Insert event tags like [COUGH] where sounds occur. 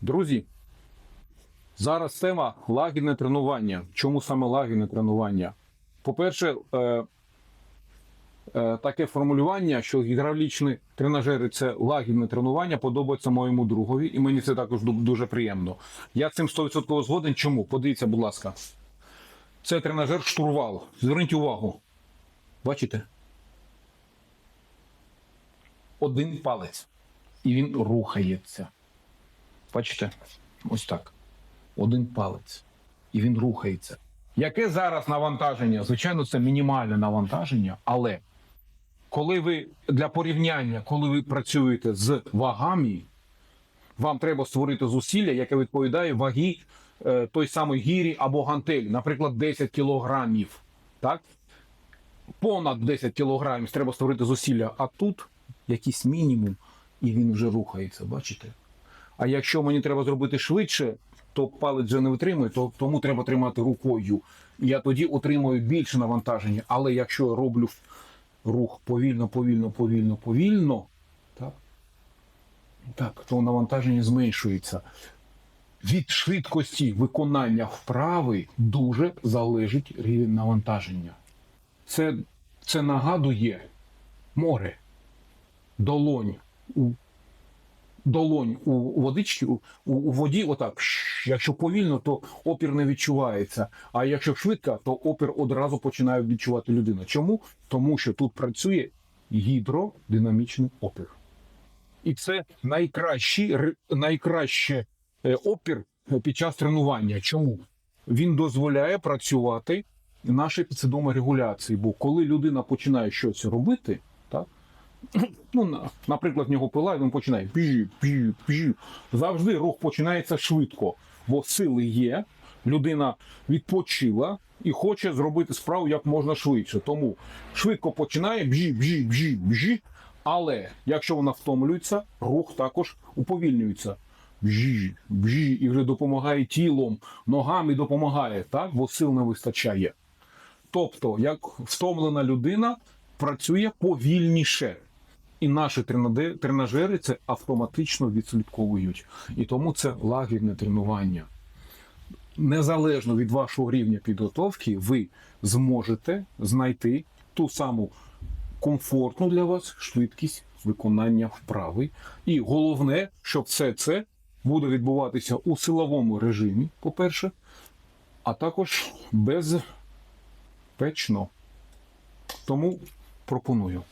Друзі, зараз тема лагідне тренування. Чому саме лагідне тренування? По-перше, е, е, таке формулювання, що гідравлічні тренажери це лагідне тренування, подобається моєму другові, і мені це також дуже приємно. Я цим 100% згоден. Чому? Подивіться, будь ласка. Це тренажер штурвал. Зверніть увагу. Бачите? Один палець. І він рухається. Бачите? Ось так. Один палець. І він рухається. Яке зараз навантаження? Звичайно, це мінімальне навантаження, але коли ви для порівняння, коли ви працюєте з вагами, вам треба створити зусилля, яке відповідає вагі е, той самої гірі або гантелі, наприклад, 10 кілограмів. Так? Понад 10 кілограмів треба створити зусилля, а тут якийсь мінімум, і він вже рухається, бачите? А якщо мені треба зробити швидше, то палець вже не витримує, то тому треба тримати рукою. Я тоді отримую більше навантаження. Але якщо я роблю рух повільно, повільно, повільно, повільно, так, так то навантаження зменшується. Від швидкості виконання вправи дуже залежить рівень навантаження. Це, це нагадує море, долонь у долонь у водичці, у, у, воді, отак. Якщо повільно, то опір не відчувається. А якщо швидко, то опір одразу починає відчувати людина. Чому? Тому що тут працює гідродинамічний опір. І це найкращий, найкраще е, опір е, під час тренування. Чому? Він дозволяє працювати нашій підсвідомій регуляції. Бо коли людина починає щось робити, [CLEARS THROAT] ну, наприклад, в нього пила, і він починає пжі, пжі, пжі. Завжди рух починається швидко, бо сили є, людина відпочила і хоче зробити справу як можна швидше. Тому швидко починає бжі, бжі, бжі, бжі. Але якщо вона втомлюється, рух також уповільнюється. Бжі, бжі, і вже допомагає тілом, ногами допомагає, так? бо сил не вистачає. Тобто, як втомлена людина працює повільніше. І наші тренажери це автоматично відслідковують. І тому це лагідне тренування. Незалежно від вашого рівня підготовки, ви зможете знайти ту саму комфортну для вас швидкість виконання вправи. І головне, щоб все це буде відбуватися у силовому режимі, по-перше, а також безпечно. Тому пропоную.